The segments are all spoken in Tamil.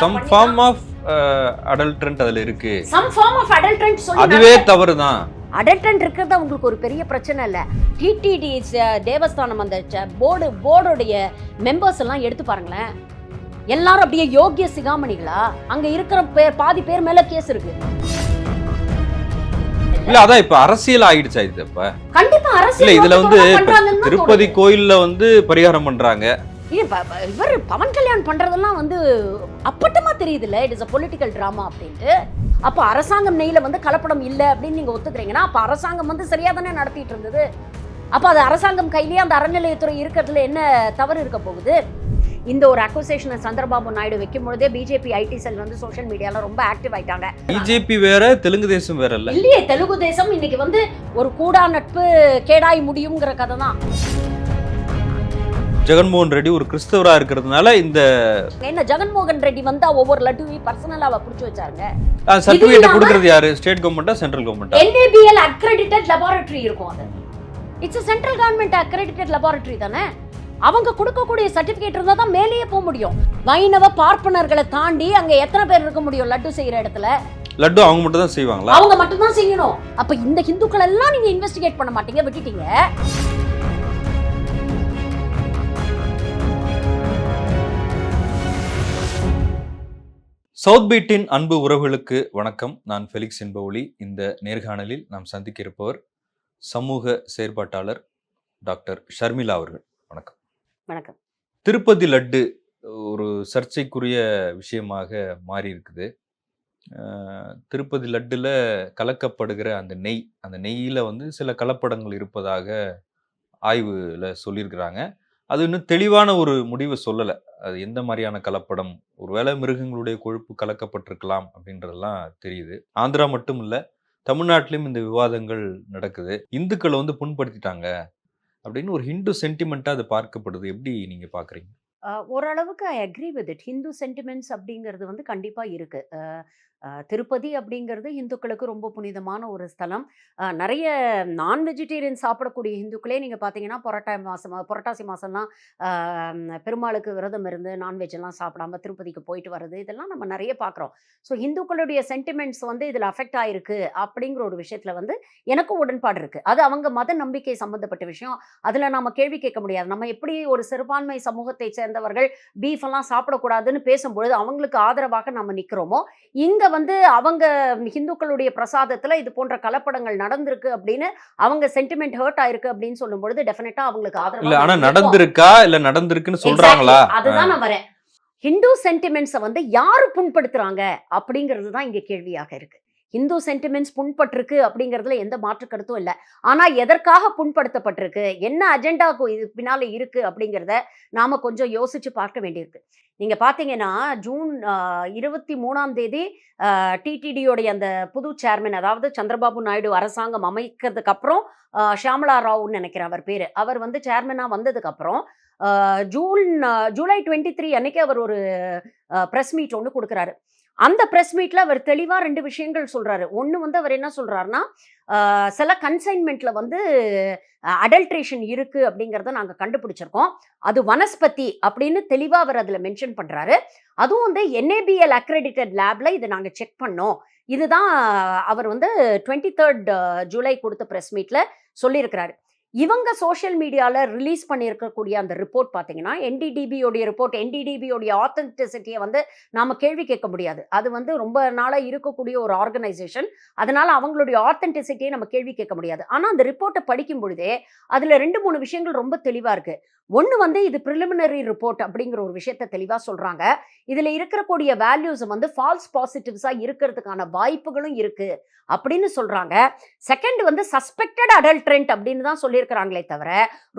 சம் ஃபார்ம் ஆஃப் அடல்ட்ரண்ட் அதுல இருக்கு. சம் ஃபார்ம் ஆஃப் அடல்ட்ரண்ட் சொல்லி அதுவே தவறு தான் அடல்ட்ரண்ட் இருக்கிறது அவங்களுக்கு ஒரு பெரிய பிரச்சனை இல்லை. டிடிடி தேவஸ்தானம் அந்த போர்டு போர்டுடைய மெம்பர்ஸ் எல்லாம் எடுத்து பாருங்களேன். எல்லாரும் அப்படியே யோக்கிய சிகாமணிகளா? அங்க இருக்கிற பேர் பாதி பேர் மேல கேஸ் இருக்கு. இல்ல அதான் இப்ப அரசியல் ஆயிடுச்சா இது இப்ப? கண்டிப்பா அரசியல் இதுல வந்து திருப்பதி. கோயில்ல வந்து பரிகாரம் பண்றாங்க. இவர் பவன் கல்யாண் பண்றதெல்லாம் வந்து அப்பட்டமா தெரியுதுல்ல? It is a political drama அப்படின்ட்டு. அப்போ அரசாங்கம் நெய்ல வந்து கலப்படம் இல்லை அப்படின்னு நீங்க ஒத்துக்கிறீங்கன்னா அப்ப அரசாங்கம் வந்து சரியா தானே நடத்திட்டு இருந்தது? அப்ப அது அரசாங்கம் கையிலேயே அந்த அறநிலையத்துறை இருக்கிறதுல என்ன தவறு இருக்க போகுது? இந்த ஒரு அக்வசேஷனை சந்திரபாபு நாயுடு வைக்கும் பொழுதே பிஜேபி ஐடி செல் வந்து சோஷியல் மீடியால ரொம்ப ஆக்டிவ் ஆயிட்டாங்க. பிஜேபி வேற தெலுங்கு தேசம் வேற இல்ல இல்லையே தெலுங்கு தேசம் இன்னைக்கு வந்து ஒரு கூடா நட்பு கேடாய் முடியுங்கிற கதை தான் ஜெகன்மோகன் ரெட்டி ஒரு கிறிஸ்தவரா இருக்கிறதுனால இந்த என்ன ஜெகன்மோகன் ரெட்டி வந்தா ஒவ்வொரு லட்டுவையும் பர்சனலா அவ பிடிச்சி வச்சாருங்க? சர்டிபிகேட் கொடுக்கறது யாரு? ஸ்டேட் கவர்மெண்டா சென்ட்ரல் கவர்மெண்டா NABL accredited laboratory இருக்கும் அது. It's central government accredited laboratory தானே? அவங்க கொடுக்கக்கூடிய சர்டிபிகேட் இருந்தா தான் மேலேயே போக முடியும். வைணவ பார்ப்பனர்களை தாண்டி அங்க எத்தனை பேர் இருக்க முடியும் லட்டு செய்யற இடத்துல? லட்டு அவங்க மட்டும் தான் செய்வாங்களா? அவங்க மட்டும் தான் செய்யணும். அப்ப இந்த ஹிந்துக்கள் எல்லாம் நீங்க இன்வெஸ்டிகேட் பண்ண மாட்டீங்க விட்டுட்டீங்க. சவுத் பீட்டின் அன்பு உறவுகளுக்கு வணக்கம். நான் ஃபெலிக்ஸ் என்பவொலி. இந்த நேர்காணலில் நாம் சந்திக்க இருப்பவர் சமூக செயற்பாட்டாளர் டாக்டர் ஷர்மிளா அவர்கள். வணக்கம். வணக்கம். திருப்பதி லட்டு ஒரு சர்ச்சைக்குரிய விஷயமாக மாறி இருக்குது திருப்பதி லட்டுல கலக்கப்படுகிற அந்த நெய் அந்த நெய்யில வந்து சில கலப்படங்கள் இருப்பதாக ஆய்வுல சொல்லியிருக்கிறாங்க. அது இன்னும் தெளிவான ஒரு முடிவை சொல்லலை. அது எந்த மாதிரியான கலப்படம்? ஒருவேளை மிருகங்களுடைய கொழுப்பு கலக்கப்பட்டிருக்கலாம் அப்படின்றதெல்லாம் தெரியுது. ஆந்திரா மட்டும் இல்லை தமிழ்நாட்டிலும் இந்த விவாதங்கள் நடக்குது. இந்துக்களை வந்து புண்படுத்திட்டாங்க அப்படின்னு ஒரு ஹிந்து சென்டிமெண்ட்டாக அது பார்க்கப்படுது. எப்படி நீங்கள் பார்க்குறீங்க ஓரளவுக்கு I agree with it Hindu sentiments அப்படிங்கிறது வந்து கண்டிப்பாக இருக்கு. திருப்பதி அப்படிங்கிறது இந்துக்களுக்கு ரொம்ப புனிதமான ஒரு ஸ்தலம். நிறைய நான் வெஜிடேரியன் சாப்பிடக்கூடிய இந்துக்களே நீங்கள் பார்த்தீங்கன்னா புரட்டா மாதம் புரட்டாசி மாதம்லாம் பெருமாளுக்கு விரதம் இருந்து நான்வெஜ் எல்லாம் சாப்பிடாம திருப்பதிக்கு போயிட்டு வர்றது இதெல்லாம் நம்ம நிறைய பார்க்குறோம். ஸோ இந்துக்களுடைய சென்டிமெண்ட்ஸ் வந்து இதில் அஃபெக்ட் ஆகிருக்கு அப்படிங்கிற ஒரு விஷயத்தில் வந்து எனக்கும் உடன்பாடு இருக்குது அது அவங்க மத நம்பிக்கை சம்மந்தப்பட்ட விஷயம். அதில் நம்ம கேள்வி கேட்க முடியாது. நம்ம எப்படி ஒரு சிறுபான்மை சமூகத்தை சேர்ந்தவர்கள் பீஃப் எல்லாம் சாப்பிடக்கூடாதுன்னு பேசும்பொழுது அவங்களுக்கு ஆதரவாக நம்ம நிற்கிறோமோ இங்கே வந்து அவங்க ஹிந்துக்களுடைய பிரசாதத்தில் இது போன்ற கலப்படங்கள் நடந்திருக்கு அப்படின்னு அவங்க சென்டிமெண்ட் ஹர்ட் ஆயிருக்கு அப்படின்னு சொல்லும் பொழுது டெஃபினட்டா அவங்களுக்கு இல்ல ஆனா ஆதரவா நடந்திருக்கா? இல்ல நடந்திருக்குன்னு சொல்றாங்களா. அதுதான் நான் வரேன். ஹிந்து சென்டிமெண்ட்ஸை வந்து யாரு புண்படுத்துறாங்க அப்படிங்கிறது தான் இங்க கேள்வியாக இருக்கு. ஹிந்து சென்டிமெண்ட்ஸ் புண்பட்டிருக்கு அப்படிங்கிறதுல எந்த மாற்று கருத்தும் இல்லை. ஆனால் எதற்காக புண்படுத்தப்பட்டிருக்கு? என்ன அஜெண்டாக்கு இது பின்னால் இருக்குது அப்படிங்கிறத நாம் கொஞ்சம் யோசித்து பார்க்க வேண்டியிருக்கு. நீங்கள் பார்த்தீங்கன்னா ஜூன் இருபத்தி மூணாம் தேதி டிடிடியோடைய அந்த புது சேர்மன் அதாவது சந்திரபாபு நாயுடு அரசாங்கம் அமைக்கிறதுக்கு அப்புறம் ஆஹ், ராவ்னு நினைக்கிறேன் அவர் பேர். அவர் வந்து சேர்மனாக வந்ததுக்கப்புறம் ஜூன் ஜூலை டுவெண்ட்டி த்ரீ அன்னைக்கு அவர் ஒரு ப்ரெஸ் மீட் ஒன்று கொடுக்குறாரு. அந்த ப்ரெஸ் மீட்ல அவர் தெளிவா ரெண்டு விஷயங்கள் சொல்றாரு. ஒன்று வந்து அவர் என்ன சொல்றாருன்னா சில கன்சைன்மெண்ட்ல வந்து அடல்ட்ரேஷன் இருக்கு அப்படிங்கிறத நாங்கள் கண்டுபிடிச்சிருக்கோம். அது வனஸ்பதி அப்படின்னு தெளிவா அவர் அதில் மென்ஷன் பண்றாரு. அதுவும் வந்து என்ஏபிஎல் அக்ரெடிட்டட் லேப்ல இதை நாங்கள் செக் பண்ணோம். இதுதான் அவர் வந்து டுவெண்ட்டி தேர்ட் ஜூலை கொடுத்த ப்ரெஸ் மீட்ல சொல்லியிருக்கிறாரு. இவங்க சோஷியல் மீடியாவில் ரிலீஸ் பண்ணியிருக்கக்கூடிய அந்த ரிப்போர்ட் பார்த்தீங்கன்னா என்டிடிபியோடைய ரிப்போர்ட் என்டிடிபியோடைய ஆத்தென்டிசிட்டியை வந்து நாம் கேள்வி கேட்க முடியாது. அது வந்து ரொம்ப நாளாக இருக்கக்கூடிய ஒரு ஆர்கனைசேஷன் அதனால் அவங்களுடைய ஆத்தென்டிசிட்டியை நம்ம கேள்வி கேட்க முடியாது. ஆனால் அந்த ரிப்போர்ட்டை படிக்கும் பொழுதே அதில் ரெண்டு மூணு விஷயங்கள் ரொம்ப தெளிவாக இருக்கு. ஒன்று வந்து இது ப்ரிலிமினரி ரிப்போர்ட் அப்படிங்கிற ஒரு விஷயத்த தெளிவாக சொல்கிறாங்க இதில் இருக்கக்கூடிய வேல்யூஸ் வந்து ஃபால்ஸ் பாசிட்டிவ்ஸாக இருக்கிறதுக்கான வாய்ப்புகளும் இருக்குது அப்படின்னு சொல்கிறாங்க செகண்ட் வந்து சஸ்பெக்டட் அடல்ட்ரெண்ட் அப்படின்னு தான் சொல்லியிருக்கிறாங்களே தவிர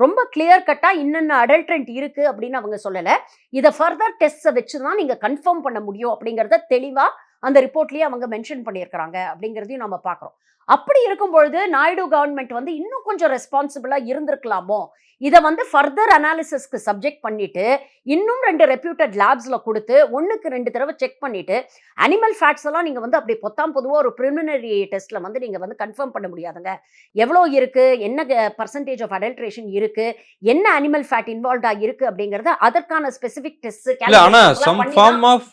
ரொம்ப கிளியர் கட்டாக இன்னென்ன அடல்ட்ரெண்ட் இருக்குது அப்படின்னு அவங்க சொல்லலை. இதை ஃபர்தர் டெஸ்ட்டை வச்சு தான் நீங்கள் கன்ஃபார்ம் பண்ண முடியும் அப்படிங்கிறத தெளிவாக அந்த ரிப்போர்ட்லேயே அவங்க மென்ஷன் பண்ணியிருக்கிறாங்க அப்படிங்கிறதையும் நம்ம பார்க்குறோம். அப்படி இருக்கும் பொழுது நாயுடு கவர்மெண்ட் வந்து இன்னும் கொஞ்சம் ரெஸ்பான்சிபிளாக இருந்திருக்கலாமோ? இதை வந்து ஃபர்தர் அனாலிசிஸ்க்கு சப்ஜெக்ட் பண்ணிட்டு இன்னும் ரெண்டு ரெப்யூட்டட் லேப்ஸில் கொடுத்து ஒன்றுக்கு ரெண்டு தடவை செக் பண்ணிட்டு அனிமல் ஃபேட்ஸ் எல்லாம் நீங்கள் வந்து அப்படி பொத்தாம் பொதுவாக ஒரு ப்ரிலிமினரி டெஸ்ட்டில் வந்து நீங்கள் வந்து கன்ஃபார்ம் பண்ண முடியாதுங்க. எவ்வளோ இருக்குது என்ன பர்சன்டேஜ் ஆஃப் அடல்ட்ரேஷன் இருக்குது என்ன அனிமல் ஃபேட் இன்வால்வ்டாக இருக்குது அப்படிங்கிறத அதற்கான ஸ்பெசிஃபிக் டெஸ்ட் இல்ல ஆனா சம் ஃபார்ம் ஆஃப்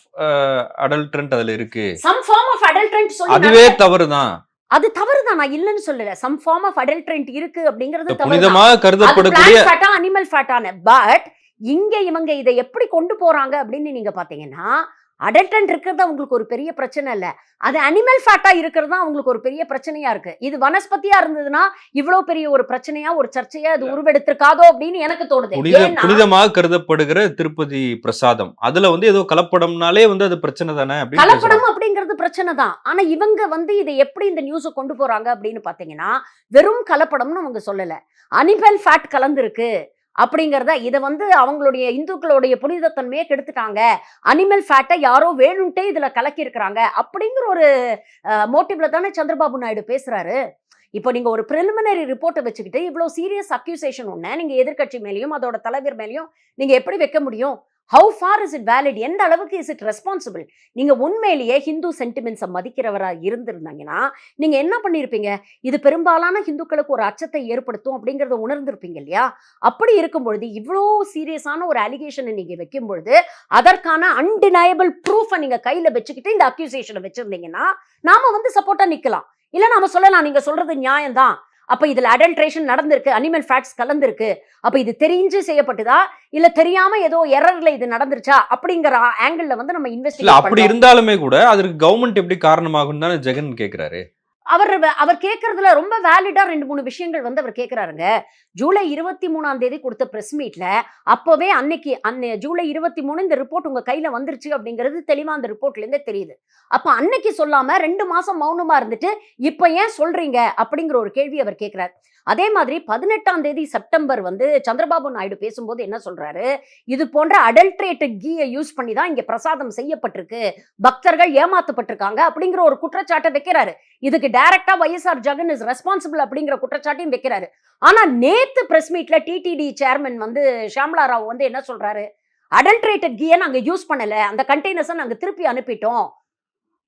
அடல்ட்ரண்ட் அதுல இருக்கு. சம் ஃபார்ம் ஆஃப் அடல்ட்ரண்ட் அதுவே தவறுதான். அது தவறுதான் நான் இல்லைன்னு சொல்லல. சம் ஃபார்ம் ஆஃப் அடல்ட்ரண்ட் இருக்கு அப்படிங்கிறது புனிதமாக கருதப்படக்கூடிய ஃபேட்டா அனிமல் ஃபேட்டான பட் இங்க இவங்க இதை எப்படி கொண்டு போறாங்க அப்படின்னு நீங்க பாத்தீங்கன்னா அடல்ட்ரண்ட் இருக்கிறது அவங்களுக்கு ஒரு பெரிய பிரச்சனை இல்ல. அது அனிமல் ஃபேட்டா இருக்கிறது தான் அவங்களுக்கு ஒரு பெரிய பிரச்சனையா இருக்கு. இது வனஸ்பதியா இருந்ததுன்னா இவ்வளவு பெரிய ஒரு பிரச்சனையா ஒரு சர்ச்சையா அது உருவெடுத்திருக்காதோ அப்படின்னு எனக்கு தோணுது. புனிதமாக கருதப்படுகிற திருப்பதி பிரசாதம். அதுல வந்து ஏதோ கலப்படம்னாலே வந்து அது பிரச்சனை தானே. கலப்படம் அப்படிங்கிறது பிரச்சனை தான். ஆனா இவங்க வந்து இதை எப்படி இந்த நியூஸை கொண்டு போறாங்க அப்படின்னு பாத்தீங்கன்னா வெறும் கலப்படம்னு அவங்க சொல்லல. அனிமல் ஃபேட் கலந்துருக்கு. அப்படிங்கிறத இதை வந்து அவங்களுடைய இந்துக்களுடைய புனிதத்தன்மையை கெடுத்துட்டாங்க. அனிமல் ஃபேட்டை யாரோ வேணும்ட்டே இதுல கலக்கி இருக்கிறாங்க அப்படிங்கிற ஒரு மோட்டிவ்ல தானே சந்திரபாபு நாயுடு பேசுறாரு. இப்போ நீங்க ஒரு ப்ரிலிமினரி ரிப்போர்ட்டை வச்சுக்கிட்டு இவ்வளவு சீரியஸ் அக்யூசேஷன் ஒன்று நீங்க எதிர்கட்சி மேலேயும் அதோட தலைவர் மேலேயும் நீங்க எப்படி வைக்க முடியும்? How far is it valid எந்த அளவுக்கு இஸ் இட் ரெஸ்பான்சிபிள் நீங்கள் உண்மையிலேயே ஹிந்து சென்டிமெண்ட்ஸை மதிக்கிறவராக இருந்திருந்தாங்கன்னா நீங்கள் என்ன பண்ணியிருப்பீங்க இது பெரும்பாலான ஹிந்துக்களுக்கு ஒரு அச்சத்தை ஏற்படுத்தும் அப்படிங்கிறத உணர்ந்திருப்பீங்க இல்லையா? அப்படி இருக்கும் பொழுது இவ்வளோ சீரியஸான ஒரு அலிகேஷனை நீங்கள் வைக்கும் பொழுது அதற்கான அன்டினயபிள் ப்ரூஃபை நீங்கள் கையில் வச்சுக்கிட்டு இந்த அக்யூசேஷனை வச்சுருந்தீங்கன்னா நாம் வந்து சப்போர்ட்டாக நிற்கலாம் இல்லை நாம் சொல்லலாம் நீங்கள் சொல்கிறது நியாயம்தான். அப்ப இதுல அடல்ட்ரேஷன் நடந்திருக்கு அனிமல் ஃபேட்ஸ் கலந்திருக்கு. அப்ப இது தெரிஞ்சு செய்யப்பட்டதா? இல்ல தெரியாம ஏதோ எரர்ல இது நடந்துருச்சா? அப்படிங்கிற ஆங்கிள் வந்து நம்ம இல்ல இன்வெஸ்டிகேட் அப்படி இருந்தாலுமே கூட அதற்கு கவர்மெண்ட் எப்படி காரணமாகும் தானே ஜெகன் கேக்குறாரு. அவர் அவர் கேட்கறதுல ரொம்ப வேலிடா ரெண்டு மூணு விஷயங்கள் வந்து அவர் கேட்கிறாருங்க ஜூலை இருபத்தி மூணாம் தேதி கொடுத்த ப்ரெஸ் மீட்ல அப்போவே அன்னைக்கு அன்னை ஜூலை இருபத்தி மூணு இந்த ரிப்போர்ட் உங்க கையில வந்துருச்சு அப்படிங்கிறது தெளிவா அந்த ரிப்போர்ட்ல இருந்தே தெரியுது. அப்ப அன்னைக்கு சொல்லாம ரெண்டு மாசம் மௌனமா இருந்துட்டு இப்ப ஏன் சொல்றீங்க அப்படிங்கிற ஒரு கேள்வி அவர் கேட்கிறார். அதே மாதிரி பதினெட்டாம் தேதி செப்டம்பர் வந்து சந்திரபாபு நாயுடு பேசும்போது என்ன சொல்றாரு? இது போன்ற அடல்ட்ரேட்டு கீயை யூஸ் பண்ணி தான் இங்க பிரசாதம் செய்யப்பட்டிருக்கு. பக்தர்கள் ஏமாத்தப்பட்டிருக்காங்க அப்படிங்கிற ஒரு குற்றச்சாட்டை வைக்கிறாரு. இதுக்கு டைரக்டா வைஎஸ்ஆர் ஜெகன் இஸ் ரெஸ்பான்சிபிள் அப்படிங்கிற குற்றச்சாட்டையும் வைக்கிறாரு. ஆனால் நேற்று ப்ரெஸ் மீட்டில் டிடிடி சேர்மன் வந்து ஷாம்லா ராவ் வந்து என்ன சொல்கிறாரு அடல்ட்ரேட்டட் கீயை நாங்கள் யூஸ் பண்ணலை. அந்த கண்டெய்னர்ஸை நாங்கள் திருப்பி அனுப்பிட்டோம்.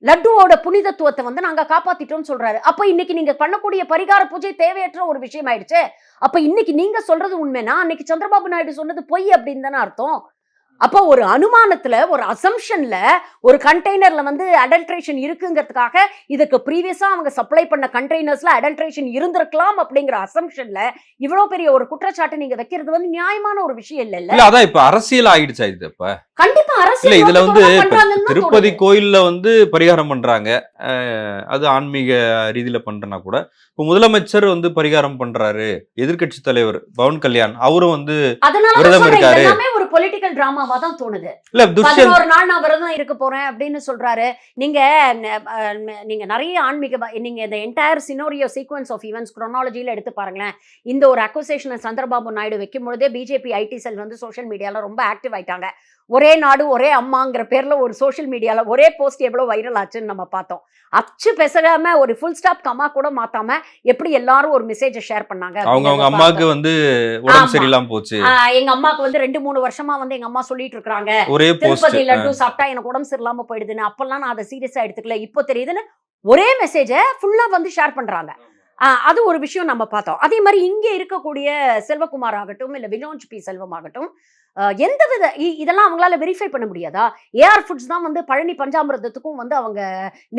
லட்டுவோட புனிதத்துவத்தை வந்து நாங்கள் காப்பாத்திட்டோம்னு சொல்றாரு. அப்போ இன்னைக்கு நீங்க பண்ணக்கூடிய பரிகார பூஜை தேவையற்ற ஒரு விஷயம் ஆயிடுச்சு அப்ப இன்னைக்கு நீங்க சொல்றது உண்மைனா அன்னைக்கு சந்திரபாபு நாயுடு சொன்னது பொய் அப்படின்னு தானே அர்த்தம். அப்போ ஒரு அனுமானத்துல ஒரு அசம்ஷன்ல ஒரு கண்டெய்னர்ல வந்து அடல்ட்ரேஷன் இருக்குங்கிறதுக்காக இதுக்கு ப்ரீவியஸா அவங்க சப்ளை பண்ண கண்டெய்னர்ஸ்ல அடல்ட்ரேஷன் இருந்திருக்கலாம் அப்படிங்கிற அசம்ஷன்ல இவ்வளவு பெரிய ஒரு குற்றச்சாட்டு நீங்க வைக்கிறது வந்து நியாயமான ஒரு விஷயம் இல்ல இல்ல அதான் இப்ப அரசியல் ஆயிடுச்சா இது இப்ப கண்டிப்பா அரசியல் இதுல வந்து திருப்பதி. கோயில்ல வந்து பரிகாரம் பண்றாங்க அது ஆன்மீக ரீதியில பண்றனா கூட இப்ப முதலமைச்சர் வந்து பரிகாரம் பண்றாரு எதிர்க்கட்சி தலைவர் பவன் கல்யாண் அவரும் வந்து விரதம் இருக்காரு. பொலிட்டிக்கல் டிராமாவா தான் தோணுது. பதினோரு நாள் நான் விரதம் இருக்க போறேன் அப்படின்னு சொல்றாரு. நீங்க நீங்க நிறைய ஆன்மீக நீங்க இந்த entire scenario sequence of events குரோனாலஜியில எடுத்து பாருங்களேன். இந்த ஒரு அக்வசேஷனை சந்திரபாபு நாயுடு வைக்கும் பொழுதே பிஜேபி ஐடி செல் வந்து சோஷியல் மீடியால ரொம்ப ஆக்டிவ் ஆயிட்டாங்க. ஒரே நாடு ஒரே அம்மாங்கிற பேர்ல ஒரு சோஷியல் மீடியால ஒரே போஸ்ட் எவ்வளவு வைரல் ஆச்சுன்னு நம்ம பார்த்தோம். அச்சு பெசகாம ஒரு ஃபுல் ஸ்டாப் கமா கூட மாத்தாம எப்படி எல்லாரும் ஒரு மெசேஜை ஷேர் பண்ணாங்க அவங்க அவங்க அம்மாவுக்கு. வந்து உடம்பு. சரியில்லாம போச்சு. ஆஹ் எங்க அம்மாக்கு வந்து ரெண்டு மூணு வருஷமா வந்து எங்க அம்மா சொல்லிட்டு இருக்காங்க ஒரே போஸ்ட் திருப்பதி லட்டு சாப்பிட்டா எனக்கு உடம்பு சரியில்லாம போயிடுதுன்னு. அப்பெல்லாம் நான் அதை சீரியஸா எடுத்துக்கல. இப்போ தெரியுதுன்னு ஒரே மெசேஜை ஃபுல்லா வந்து ஷேர் பண்றாங்க. ஆஹ் அது ஒரு விஷயம் நம்ம பார்த்தோம். அதே மாதிரி இங்க இருக்கக்கூடிய செல்வகுமார் ஆகட்டும் இல்ல வினோஜ் பி. செல்வம் ஆகட்டும் எந்த வித இதெல்லாம் அவங்களால வெரிஃபை பண்ண முடியாதா? ஏஆர் ஃபுட்ஸ் தான் வந்து பழனி பஞ்சாமிரதத்துக்கும் வந்து அவங்க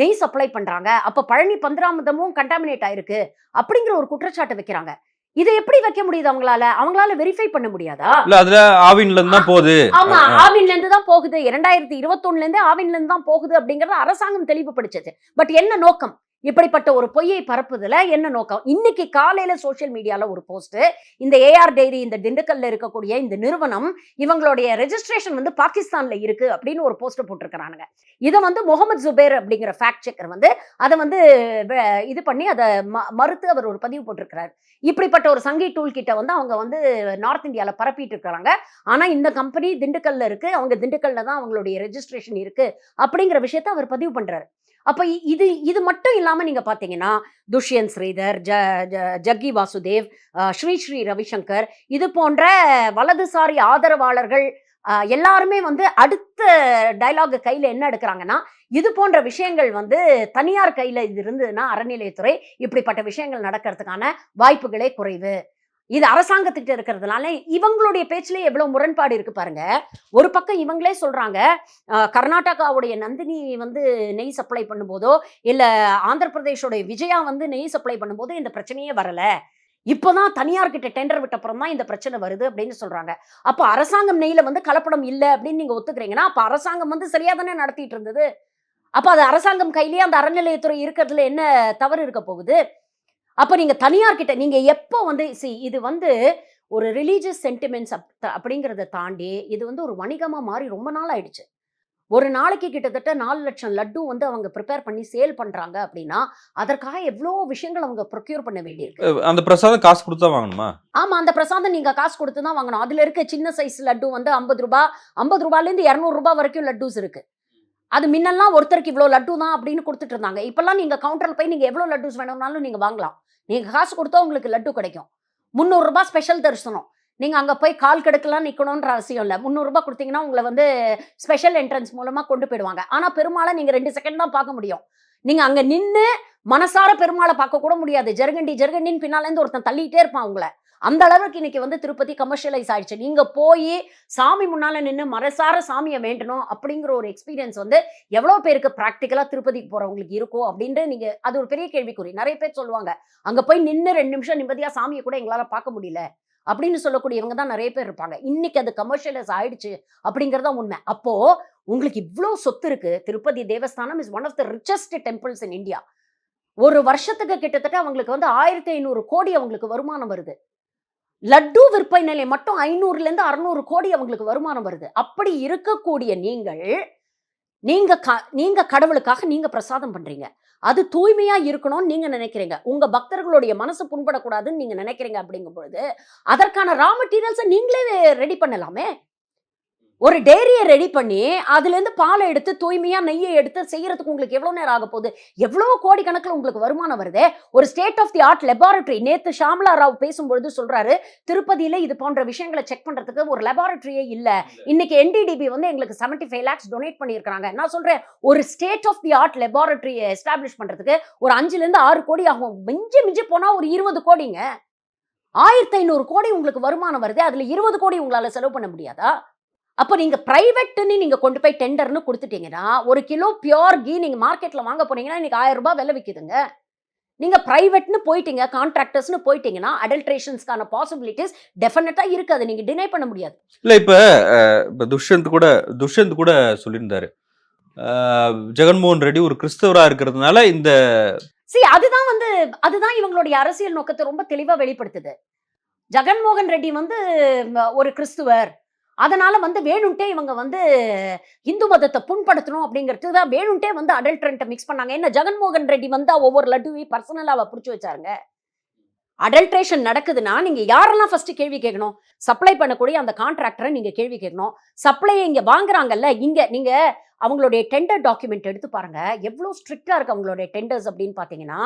நெய் சப்ளை பண்றாங்க. அப்ப பழனி பஞ்சாமிரதமும் கண்டாமினேட் ஆயிருக்கு அப்படிங்கிற ஒரு குற்றச்சாட்டு வைக்கிறாங்க. இதை எப்படி வைக்க முடியுது அவங்களால? அவங்களால வெரிஃபை பண்ண முடியாதா? இல்ல அதுல ஆவின்ல இருந்து தான் போகுது. ஆமா ஆவின்ல இருந்து தான் போகுது. இரண்டாயிரத்தி இருபத்தொன்னுல இருந்து ஆவின்ல இருந்து தான் போகுது அப்படிங்கறது அரசாங்கம் தெளிவுபடுத்துச்சு பட் என்ன நோக்கம்? இப்படிப்பட்ட ஒரு பொய்யை பரப்புதுல என்ன நோக்கம்? இன்னைக்கு காலையில சோஷியல் மீடியால ஒரு போஸ்ட் இந்த ஏஆர் டைரி இந்த திண்டுக்கல்ல இருக்கக்கூடிய இந்த நிறுவனம் இவங்களுடைய ரெஜிஸ்ட்ரேஷன் வந்து பாகிஸ்தான்ல இருக்கு அப்படின்னு ஒரு போஸ்ட் போட்டிருக்கிறானுங்க. இதை வந்து முகமது ஜுபேர் அப்படிங்கிற ஃபேக்ட் செக்கர் வந்து அதை வந்து இது பண்ணி அதை ம- மறுத்து அவர் ஒரு பதிவு போட்டிருக்கிறார். இப்படிப்பட்ட ஒரு சங்கி டூல் கிட்ட வந்து அவங்க வந்து நார்த் இந்தியால பரப்பிட்டு இருக்கிறாங்க ஆனா இந்த கம்பெனி திண்டுக்கல்ல இருக்கு அவங்க திண்டுக்கல்ல தான் அவங்களுடைய ரெஜிஸ்ட்ரேஷன் இருக்கு அப்படிங்கிற விஷயத்த அவர் பதிவு பண்றாரு. அப்போ இ- இது இது மட்டும் இல்லாமல் நீங்கள் பார்த்தீங்கன்னா துஷ்யந்த் ஸ்ரீதர் ஜ ஜ- ஜக்கி வாசுதேவ் ஸ்ரீ ஸ்ரீ ரவிசங்கர் இது போன்ற வலதுசாரி ஆதரவாளர்கள் எல்லாருமே வந்து அடுத்த டயலாக் கையில் என்ன எடுக்கிறாங்கன்னா இது போன்ற விஷயங்கள் வந்து தனியார் கையில் இது இருந்ததுன்னா அறநிலையத்துறை இப்படிப்பட்ட விஷயங்கள் நடக்கிறதுக்கான வாய்ப்புகளே குறைவு. இது அரசாங்கத்திட்ட இருக்கிறதுனால இவங்களுடைய பேச்சிலே எவ்வளவு முரண்பாடு இருக்கு பாருங்க. ஒரு பக்கம் இவங்களே சொல்றாங்க கர்நாடகாவுடைய நந்தினி வந்து நெய் சப்ளை பண்ணும்போதோ இல்ல ஆந்திர பிரதேஷோட விஜயா வந்து நெய் சப்ளை பண்ணும்போதோ இந்த பிரச்சனையே வரல. இப்போதான் தனியார் கிட்ட டெண்டர் விட்ட அப்புறம் தான் இந்த பிரச்சனை வருது அப்படின்னு சொல்றாங்க. அப்போ அரசாங்கம் நெய்யில வந்து கலப்படம் இல்லை அப்படின்னு நீங்க ஒத்துக்கிறீங்கன்னா அப்ப அரசாங்கம் வந்து சரியா தானே நடத்திட்டு இருந்தது? அப்ப அது அரசாங்கம் கையிலேயே அந்த அறநிலையத்துறை இருக்கிறதுல என்ன தவறு இருக்க போகுது? அப்ப நீங்க தனியார் கிட்ட நீங்க எப்போ வந்து சி இது வந்து ஒரு ரிலீஜியஸ் சென்டிமெண்ட்ஸ் அப்படிங்கிறத தாண்டி இது வந்து ஒரு வணிகமா மாறி ரொம்ப நாள் ஆயிடுச்சு. ஒரு நாளைக்கு கிட்டத்தட்ட நாலு லட்சம் லட்டு வந்து அவங்க ப்ரிப்பேர் பண்ணி சேல் பண்றாங்க அப்படின்னா அதற்காக எவ்வளோ விஷயங்கள் அவங்க ப்ரொக்யூர் பண்ண வேண்டியிருக்கு? அந்த பிரசாதம் காசு கொடுத்தா வாங்கணுமா? ஆமா அந்த பிரசாதம் நீங்க காசு கொடுத்து தான் வாங்கணும். அதுல இருக்க சின்ன சைஸ் லட்டு வந்து ஐம்பது ரூபாய் ஐம்பது ரூபாயில இருந்து இருநூறு ரூபாய் வரைக்கும் லட்டூஸ் இருக்கு. அது முன்னெல்லாம் ஒருத்தருக்கு இவ்வளோ லட்டு தான் அப்படின்னு கொடுத்துட்டு இருந்தாங்க. இப்பெல்லாம் நீங்க கவுண்டர்ல போய் நீங்க எவ்வளோ லட்டூஸ் வேணும்னாலும் நீங்க வாங்கலாம். நீங்க காசு கொடுத்தா உங்களுக்கு லட்டு கிடைக்கும். முந்நூறு ரூபாய் ஸ்பெஷல் தரிசனம். நீங்க அங்க போய் கால் கெடுக்கலாம் நிக்கணும்ன்ற அவசியம் இல்லை. முந்நூறு ரூபாய் கொடுத்தீங்கன்னா உங்களை வந்து ஸ்பெஷல் என்ட்ரன்ஸ் மூலமா கொண்டு போயிடுவாங்க. ஆனா பெருமாளை நீங்க ரெண்டு செகண்ட் தான் பார்க்க முடியும். நீங்க அங்க நின்று மனசார பெருமாளை பார்க்க கூட முடியாது. ஜெருகண்டி ஜெருகண்டின்னு பின்னாலேருந்து ஒருத்தன் தள்ளிட்டே இருப்பான் உங்களை. அந்த அளவுக்கு இன்னைக்கு வந்து திருப்பதி கமர்ஷியலைஸ் ஆயிடுச்சு. நீங்க போய் சாமி முன்னால நின்று மரசார சாமியை வேண்டணும் அப்படிங்கிற ஒரு எக்ஸ்பீரியன்ஸ் வந்து எவ்வளவு பேருக்கு ப்ராக்டிக்கலா திருப்பதிக்கு போறவங்களுக்கு இருக்கும் அப்படின்ட்டு நீங்க அது ஒரு பெரிய கேள்விக்குறி. நிறைய பேர் சொல்லுவாங்க அங்க போய் நின்று ரெண்டு நிமிஷம் நிம்மதியா சாமியை கூட எங்களால பார்க்க முடியல. அப்படின்னு சொல்லக்கூடியவங்க தான் நிறைய பேர் இருப்பாங்க. இன்னைக்கு அது கமர்ஷியலைஸ் ஆயிடுச்சு அப்படிங்கறது உண்மை. அப்போ உங்களுக்கு இவ்வளோ சொத்து இருக்கு. Tirupati Devasthanam is one of the richest temples in India ஒரு வருஷத்துக்கு கிட்டத்தட்ட அவங்களுக்கு வந்து ஆயிரத்தி ஐநூறு கோடி அவங்களுக்கு வருமானம் வருது. லட்டு விற்பனை நிலை மட்டும் ஐநூறுலேருந்து அறநூறு அறுநூறு கோடி அவங்களுக்கு வருமானம் வருது. அப்படி இருக்கக்கூடிய நீங்கள் நீங்க க- நீங்க கடவுளுக்காக நீங்க பிரசாதம் பண்றீங்க. அது தூய்மையா இருக்கணும்னு நீங்க நினைக்கிறீங்க. உங்க பக்தர்களுடைய மனசு புண்படக்கூடாதுன்னு நீங்க நினைக்கிறீங்க அப்படிங்கும் பொழுது அதற்கான ரா மெட்டீரியல்ஸை நீங்களே ரெடி பண்ணலாமே? ஒரு டேரியை ரெடி பண்ணி அதுல இருந்து பாலை எடுத்து தூய்மையா நெய்யை எடுத்து செய்யறதுக்கு உங்களுக்கு எவ்வளவு நேரம் ஆக போகுது? எவ்வளவு கோடிக்கணக்கில் உங்களுக்கு வருமானம் வருதே? ஒரு state of the art laboratory நேத்து ஷாம்லா ராவ் பேசும்பொழுது சொல்றாரு திருப்பதியில இது போன்ற விஷயங்களை செக் பண்றதுக்கு ஒரு லெபார்டரியே இல்ல. இன்னைக்கு என்டிடிபி வந்து எங்களுக்கு 75 ஃபைவ் லேக்ஸ் டொனேட் பண்ணியிருக்காங்க நான் சொல்றேன் ஒரு ஸ்டேட் ஆஃப் தி ஆர்ட் லெபார்டரியை எஸ்டாப்ளிஷ் பண்றதுக்கு ஒரு அஞ்சுல இருந்து ஆறு கோடி ஆகும். மிஞ்சி மிஞ்சி போனா ஒரு இருபது கோடிங்க. ஆயிரத்தி ஐநூறு கோடி உங்களுக்கு வருமானம் வருது அதுல இருபது கோடி உங்களால செலவு பண்ண முடியாதா? அப்போ நீங்க பிரைவேட்னு நீங்க கொண்டு போய் டெண்டர்னு கொடுத்துட்டீங்கன்னா ஒரு கிலோ பியோர் கீ நீங்க மார்க்கெட்ல வாங்க போனீங்கன்னா இன்னைக்கு ஆயிரம் ரூபாய் விலை விக்குதுங்க. நீங்க பிரைவேட்னு போயிட்டீங்க கான்ட்ராக்டர்ஸ்னு போயிட்டீங்கன்னா அடல்ட்ரேஷன்ஸ்க்கான பாசிபிலிட்டிஸ் டெஃபினட்டா இருக்கு. அதை நீங்க டினை பண்ண முடியாது. இல்ல இப்ப இப்ப துஷ்யந்த் கூட துஷ்யந்த் கூட சொல்லியிருந்தாரு. ஜெகன்மோகன் ரெட்டி ஒரு கிறிஸ்தவரா இருக்கிறதுனால இந்த சரி அதுதான் வந்து அதுதான் இவங்களுடைய அரசியல் நோக்கத்தை ரொம்ப தெளிவா வெளிப்படுத்துது. ஜெகன்மோகன் ரெட்டி வந்து ஒரு கிறிஸ்துவர். அதனால வந்து வேணும்ட்டே இவங்க வந்து இந்து மதத்தை புண்படுத்தணும் அப்படிங்கிறது தான் வேணும்ட்டே வந்து அடல்ட்ரண்ட்டை மிக்ஸ் பண்ணாங்க. என்ன ஜெகன்மோகன் ரெட்டி வந்தா ஒவ்வொரு லட்டுவையும் பர்சனலாக அவள் பிடிச்சி வச்சாருங்க. அடல்ட்ரேஷன் நடக்குதுன்னா நீங்க யாரெல்லாம் ஃபர்ஸ்ட் கேள்வி கேட்கணும்? சப்ளை பண்ணக்கூடிய அந்த கான்ட்ராக்டரை நீங்க கேள்வி கேட்கணும். சப்ளை இங்க வாங்குறாங்கல்ல இங்க நீங்க அவங்களுடைய டெண்டர் டாக்குமெண்ட் எடுத்து பாருங்க. எவ்வளோ ஸ்ட்ரிக்டாக இருக்குது அவங்களுடைய டெண்டர்ஸ் அப்படின்னு பார்த்தீங்கன்னா